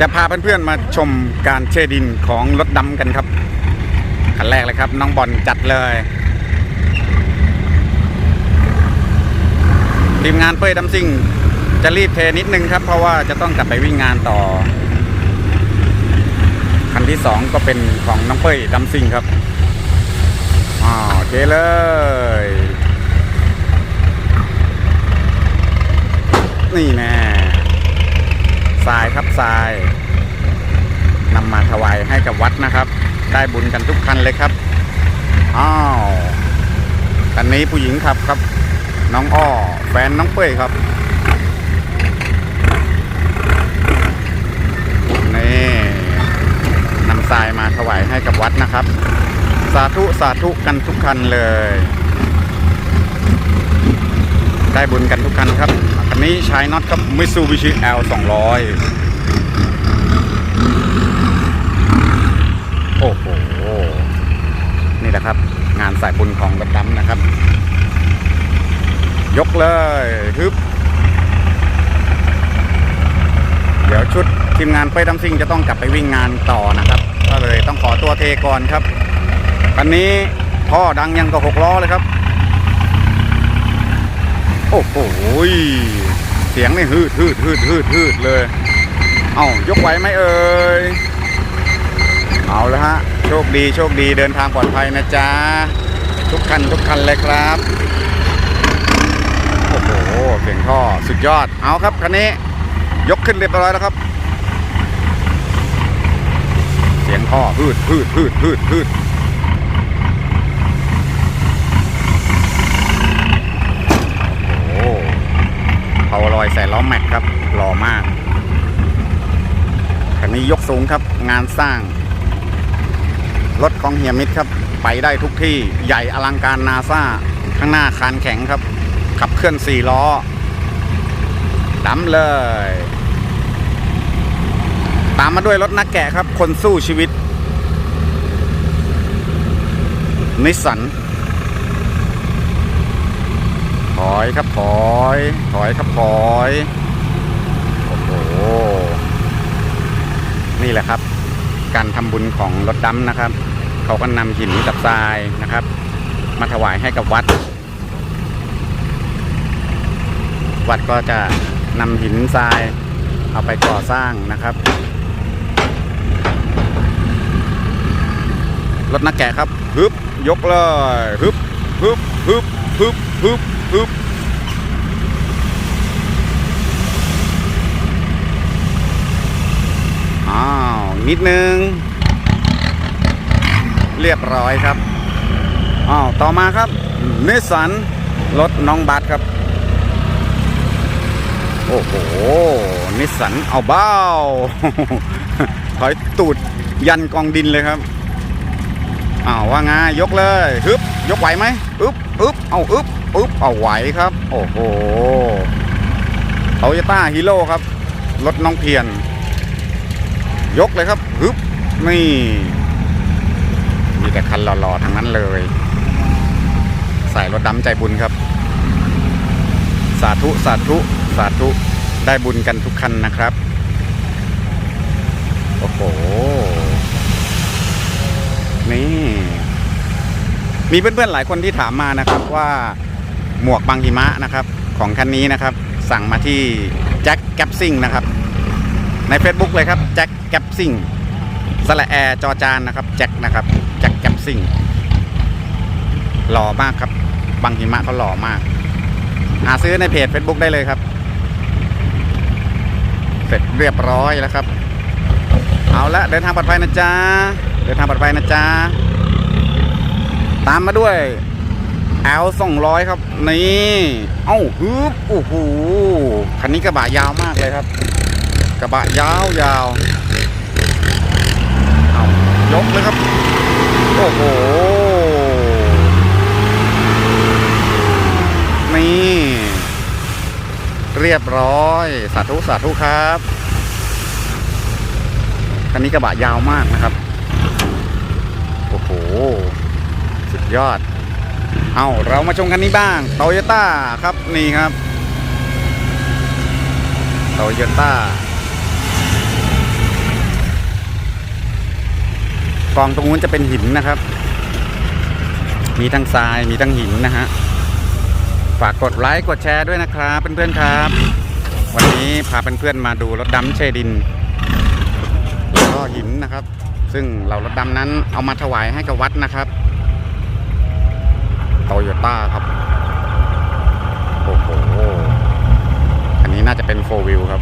จะพาเพื่อนๆมาชมการเชดินของรถดำกันครับคันแรกเลยครับ น้องบอลจัดเลยทีมงานเป้ยดำซิ่งจะรีบเทนิดนึงครับ เพราะว่าจะต้องกลับไปวิ่งงานต่อ คันที่สองก็เป็นของน้องเป้ยดำซิ่งครับอ่าโอเคเลยนี่แน่ ทรายครับทรายนำมาถวายให้กับวัดนะครับ ได้บุญกันทุกคันเลยครับอ้าวคันนี้ผู้หญิงขับครับ น้องอ้อแฟนน้องเป้ยครับนี่นำทรายมาถวายให้กับวัดนะครับ สาธุสาธุกันทุกคันเลย ได้บุญกันทุกคันครับ คันนี้ใช้น็อตครับ Mitsubishi L 200 โอ้โห นี่แหละครับ งานสายบุญของรถดำนะครับ ยกเลยฮึบเดี๋ยวชุดทีมงานไปดำซิ่งจะต้องกลับไปวิ่งงานต่อนะครับ ก็เลยต้องขอตัวเทก่อนครับ คันนี้พ่อดังยังกับหกล้อเลยครับ โอ้โหเสียงนี่ฮืดฮืดฮืดฮืดฮืดเลย เอ้ายกไหวไหมเอ่ยเอาละฮะ โชคดีโชคดีเดินทางปลอดภัยนะจ๊ะ ทุกคันทุกคันเลยครับ โอ้โหเสียงท่อสุดยอดเอาครับคันนี้ ยกขึ้นเรียบร้อยแล้วครับ เสียงท่อพืดพืดพืดพืดพืดโอ้โหเผาลอยใส่ล้อแม็กครับหล่อมาก คันนี้ยกสูงครับ งานสร้าง รถของเฮียมิดครับ ไปได้ทุกที่ใหญ่อลังการนาซาข้างหน้าคานแข็งครับ ขับเคลื่อนสี่ล้อดำเลย ตามมาด้วยรถนักแกะครับ คนสู้ชีวิต นิสสันถอยครับถอย ถอยครับถอย โอ้โห นี่แหละครับ การทำบุญของรถดำนะครับ เขาก็นำหินกับทรายนะครับ มาถวายให้กับวัด วัดก็จะนำหินทรายเอาไปก่อสร้างนะครับรถนักแกะครับฮึบยกเลยฮึบฮึบฮึบฮึบฮึบฮึบอ้าว นิดนึง เรียบร้อยครับอ้าวต่อมาครับนิสสันรถน้องบัสครับ โอ้โหนิสสันเอาเบ้าถอยตูดยันกองดินเลยครับอ้าวว่าไงยกเลยฮึบยกไหวไหมอึบอึบเอาอึบอึบเอาไหวครับ โอ้โหโตโยต้าฮีโร่ครับ รถน้องเพียน ยกเลยครับฮึบนี่ มีแต่คันหล่อๆทั้งนั้นเลย ใส่รถดำใจบุญครับ สาธุสาธุสาธุได้บุญกันทุกคันนะครับ โอ้โห นี่ มีเพื่อนๆหลายคนที่ถามมานะครับว่าหมวกบังหิมะนะครับ ของคันนี้นะครับ สั่งมาที่แจ็คแกปซิงนะครับ ใน Facebook เลยครับแจ็คแกปซิงสละแอร์จอจานนะครับแจ็คนะครับแจ็คแกปซิงหล่อมากครับบังหิมะเขาหล่อมาก หาซื้อในเพจ Facebook ได้เลยครับ เสร็จเรียบร้อยแล้วครับ เอาละเดินทางปลอดภัยนะจ๊ะเดินทางปลอดภัยนะจ๊ะตามมาด้วย L 200ครับ นี่ เอ้าฮึบโอ้โหคันนี้กระบะยาวมากเลยครับ ระบะยาวยาวเอายกเลยครับ โอ้โห นี่ เรียบร้อย สาธุสาธุครับคันนี้กระบะยาวมากนะครับ โอ้โห สุดยอด เอาเรามาชมคันนี้บ้างโตโยต้าครับ นี่ครับโตโยต้า กองตรงนู้นจะเป็นหินนะครับ มีทั้งทรายมีทั้งหินนะฮะ ฝากกดไลค์กดแชร์ด้วยนะครับเพื่อนๆครับ วันนี้พาเพื่อนๆมาดูรถดำเชดินแล้วก็หินนะครับ ซึ่งเหล่ารถดำนั้นเอามาถวายให้กับวัดนะครับโตโยต้าครับ โอ้โห อันนี้น่าจะเป็นโฟวิลครับ